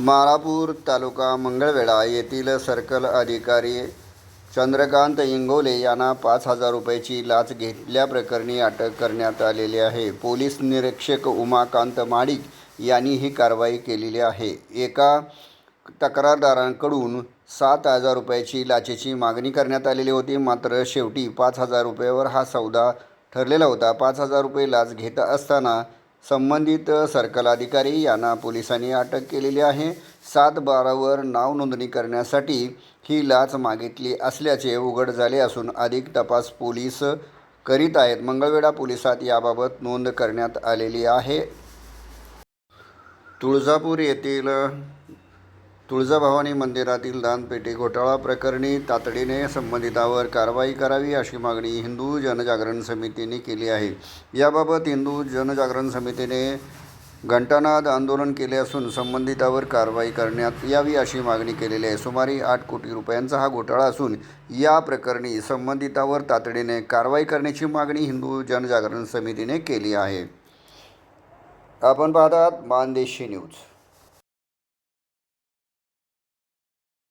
माळापूर तालुका मंगळवेढा येथील सर्कल अधिकारी चंद्रकांत इंगोले यांना पाच हजार रुपयाची लाच घेतल्याप्रकरणी अटक करण्यात आलेली आहे. पोलीस निरीक्षक उमाकांत माडिक यांनी ही कारवाई केलेली आहे. एका तक्रारदारांकडून सात हजार रुपयाची लाचेची मागणी करण्यात आलेली होती. मात्र शेवटी पाच हजार रुपयावर हा सौदा ठरलेला होता. पाच हजार रुपये लाच घेत असताना संबंधित सर्कल अधिकारी यांना पोलिसांनी अटक केलेली आहे. सात बारावर नाव नोंदणी करण्यासाठी ही लाच मागितली असल्याचे उघड झाले असून अधिक तपास पोलीस करीत आहेत. मंगळवेढा पोलिसात याबाबत नोंद करण्यात आलेली आहे. तुळजापूर येथील तुळजाभवानी मंदिरातील दानपेटी घोटाळा प्रकरणी तातडीने संबंधितावर कारवाई करावी अशी मागणी हिंदू जनजागरण समितीने केली आहे. याबाबत हिंदू जनजागरण समितीने घंटानाद आंदोलन केले असून संबंधितावर कारवाई करण्यात यावी अशी मागणी केलेली आहे. सुमारे आठ कोटी रुपयांचा हा घोटाळा असून या प्रकरणी संबंधितावर तातडीने कारवाई करण्याची मागणी हिंदू जनजागरण समितीने केली आहे. आपण पाहतात मानदेशी न्यूज.